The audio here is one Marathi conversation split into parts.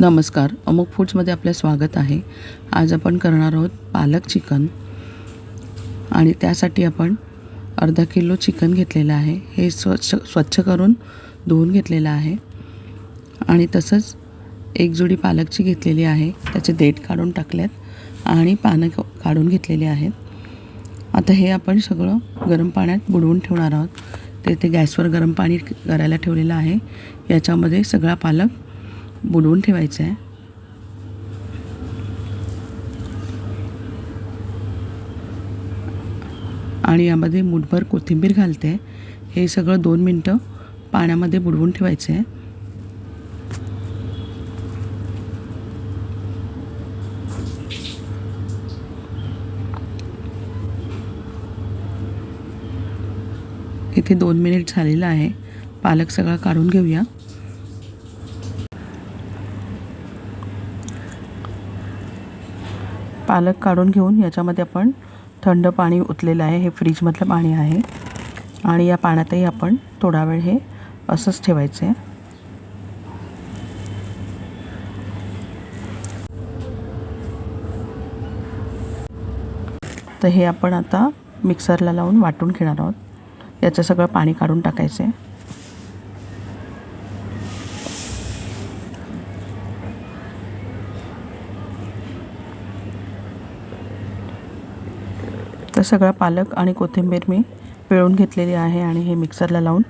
नमस्कार. अमुक फूड्समध्ये आपलं स्वागत आहे. आज आपण करणार आहोत पालक चिकन. आणि त्यासाठी आपण अर्धा किलो चिकन घेतलेलं आहे. हे स्वच्छ स्वच्छ करून धुवून घेतलेलं आहे. आणि तसंच एक जोडी पालकची घेतलेली आहे त्याचे देठ काढून टाकल्यात आणि पानं काढून घेतलेली आहेत. आता हे आपण सगळं गरम पाण्यात बुडवून ठेवणार आहोत. ते ते गॅसवर गरम पाणी करायला ठेवलेलं आहे. याच्यामध्ये सगळा पालक बुडवून ठेवायचं आहे. आणि यामध्ये मुठभर कोथिंबीर घालते. हे सगळं दोन मिनटं पाण्यामध्ये बुडवून ठेवायचं आहे. इथे दोन मिनिट झालेलं आहे. पालक सगळा काढून घेऊया. पालक काढून घेऊन याच्यामध्ये आपण थंड पाणी ओतलेलं आहे. हे फ्रीजमधलं पाणी आहे. आणि या पाण्यातही आपण थोडा वेळ हे असंच ठेवायचं आहे. तर हे आपण आता मिक्सरला लावून वाटून घेणार आहोत. याचं सगळं पाणी काढून टाकायचं आहे. सगळा पालक आणि कोथिंबीर मी पिळून घेतलेली आहे आणि हे मिक्सरला लावून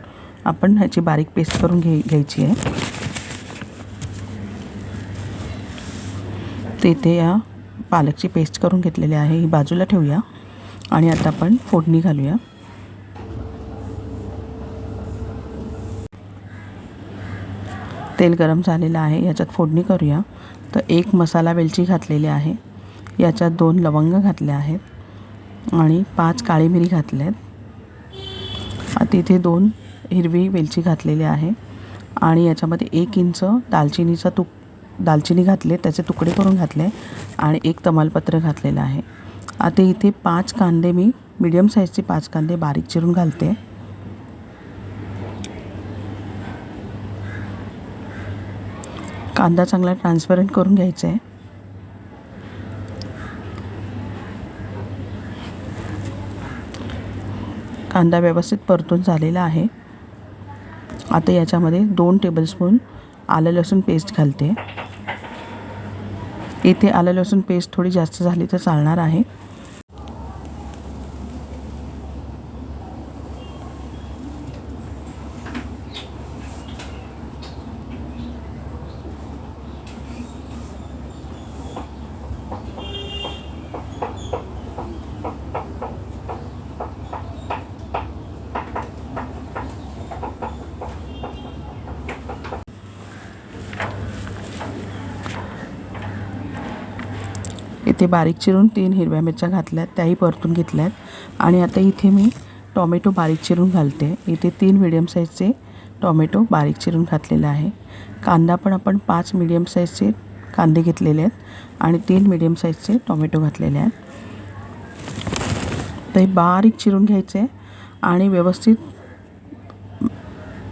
आपण ह्याची बारीक पेस्ट करून घे घ्यायची आहे. ते इथे या पालकची पेस्ट करून घेतलेली आहे. ही बाजूला ठेवूया आणि आता आपण फोडणी घालूया. तेल गरम झालेलं आहे. याच्यात फोडणी करूया. तर एक मसाला वेलची घातलेली आहे. याच्यात दोन लवंग घातले आहेत. आणि पाच काळी मिरी घातल्या आहेत आता इथे दोन हिरवी वेलची घातलेली आहे आणि याच्यामध्ये एक इंच दालचिनीचा तुक दालचिनी घातले त्याचे तुकडे करून घातले आणि एक तमालपत्र घातलेलं आहे. आता इथे पाच कांदे मी मिडियम साईजचे पाच कांदे बारीक चिरून घालते. कांदा चांगला ट्रान्सपरंट करून घ्यायचा आहे. कांदा व्यवस्थित परतून झालेला आहे. आता याच्यामध्ये दोन टेबलस्पून आलं लसूण पेस्ट घालते. इथे आलं लसूण पेस्ट थोडी जास्त झाली तर चालणार आहे. इथे बारीक चिरून तीन हिरव्या मिरच्या घातल्यात त्याही परतून घेतल्यात. आणि आता इथे मी टॉमॅटो बारीक चिरून घालते. इथे तीन मिडियम साईजचे टॉमॅटो बारीक चिरून घातलेला आहे. कांदा पण आपण पाच मिडियम साईजचे कांदे घेतलेले आहेत आणि तीन मिडियम साईजचे टॉमॅटो घातलेले आहेत. ते बारीक चिरून घ्यायचे आणि व्यवस्थित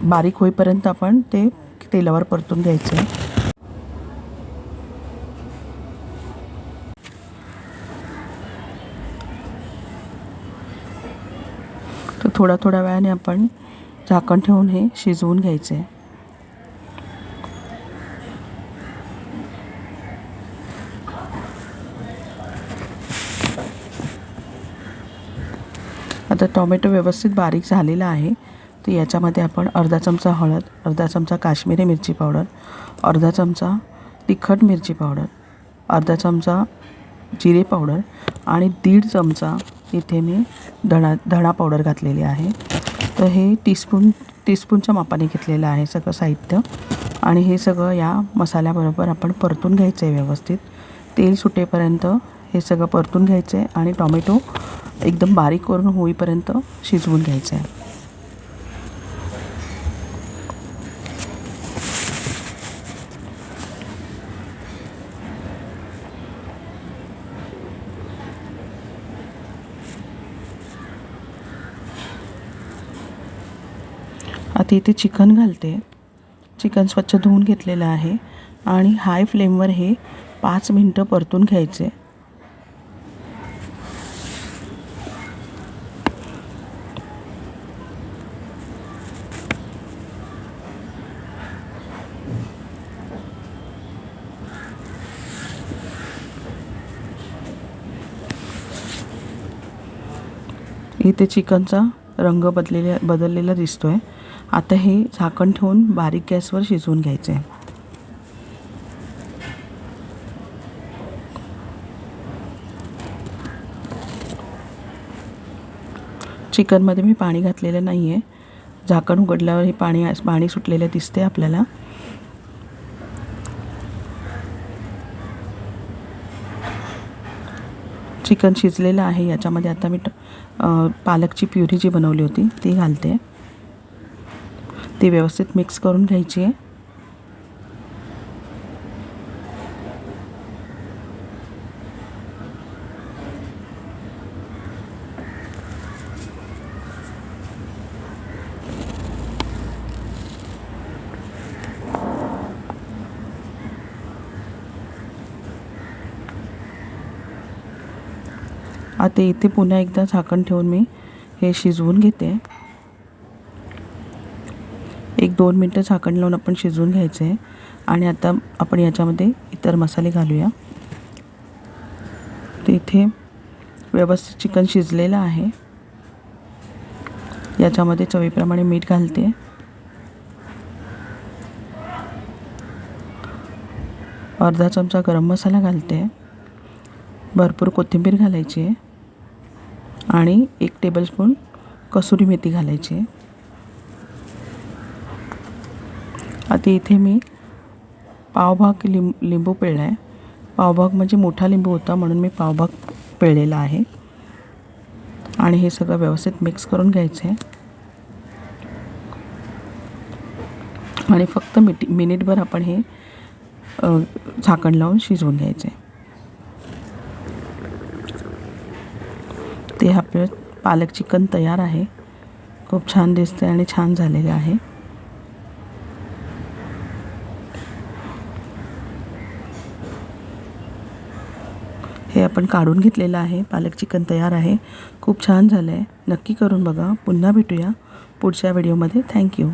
बारीक होईपर्यंत आपण ते तेलावर परतून घ्यायचे. तर थोड्या थोड्या वेळाने आपण झाकण ठेवून हे शिजवून घ्यायचे. आहे आता टोमॅटो व्यवस्थित बारीक झालेला आहे. तर याच्यामध्ये आपण अर्धा चमचा हळद अर्धा चमचा काश्मीरी मिरची पावडर अर्धा चमचा तिखट मिरची पावडर अर्धा चमचा जिरे पावडर आणि दीड चमचा इथे मी धणा धणा पावडर घातलेली आहे. तर हे टीस्पून टीस्पूनच्या मापाने घेतलेलं आहे सगळं साहित्य. आणि हे सगळं या मसाल्याबरोबर आपण परतून घ्यायचं आहे व्यवस्थित. तेल सुटेपर्यंत हे सगळं परतून घ्यायचं आहे आणि टॉमॅटो एकदम बारीक करून होईपर्यंत शिजवून घ्यायचं आहे आता इथे चिकन घालते. चिकन स्वच्छ धुवून घेतलेलं आहे. आणि हाय फ्लेमवर हे पाच मिनटं परतून घ्यायचे. इथे चिकनचा रंग बदलेला बदललेला दिसतो आहे आता हे झाकण ठेवून बारीक गॅसवर शिजवून घ्यायचे. आहे चिकनमध्ये मी पाणी घातलेलं नाही आहे झाकण उघडल्यावर हे पाणी पाणी सुटलेलं दिसते आपल्याला. चिकन शिजलेलं आहे. याच्यामध्ये आता मी पालकची प्युरी जी बनवली होती ती घालते. ती व्यवस्थित मिक्स करून घ्यायची आहे. आता इथे पुन्हा एकदा झाकण ठेवून मी हे शिजवून घेते. दोन मिनटं झाकण लावून आपण शिजवून घ्यायचे आहे आणि आता आपण याच्यामध्ये इतर मसाले घालूया. तिथे इथे व्यवस्थित चिकन शिजलेलं आहे. याच्यामध्ये चवीप्रमाणे मीठ घालते. अर्धा चमचा गरम मसाला घालते. भरपूर कोथिंबीर घालायची. आहे आणि एक टेबलस्पून कसुरी मेथी घालायची. आहे आधी इथे मी पावभाग लिंब लिंबू पिळला आहे पावभाग म्हणजे मोठा लिंबू होता म्हणून मी पावभाग पिळलेला आहे. आणि हे सगळं व्यवस्थित मिक्स करून घ्यायचं आहे आणि फक्त मिटी मिनिटभर आपण हे झाकण लावून शिजवून घ्यायचे ते आपलं पालक चिकन तयार आहे. खूप छान दिसते आणि छान झालेलं आहे. हे आपण काढून घेतलेलं आहे. पालक चिकन तयार आहे. खूप छान झालं आहे नक्की करून बघा. पुन्हा भेटूया पुढच्या व्हिडिओमध्ये थँक्यू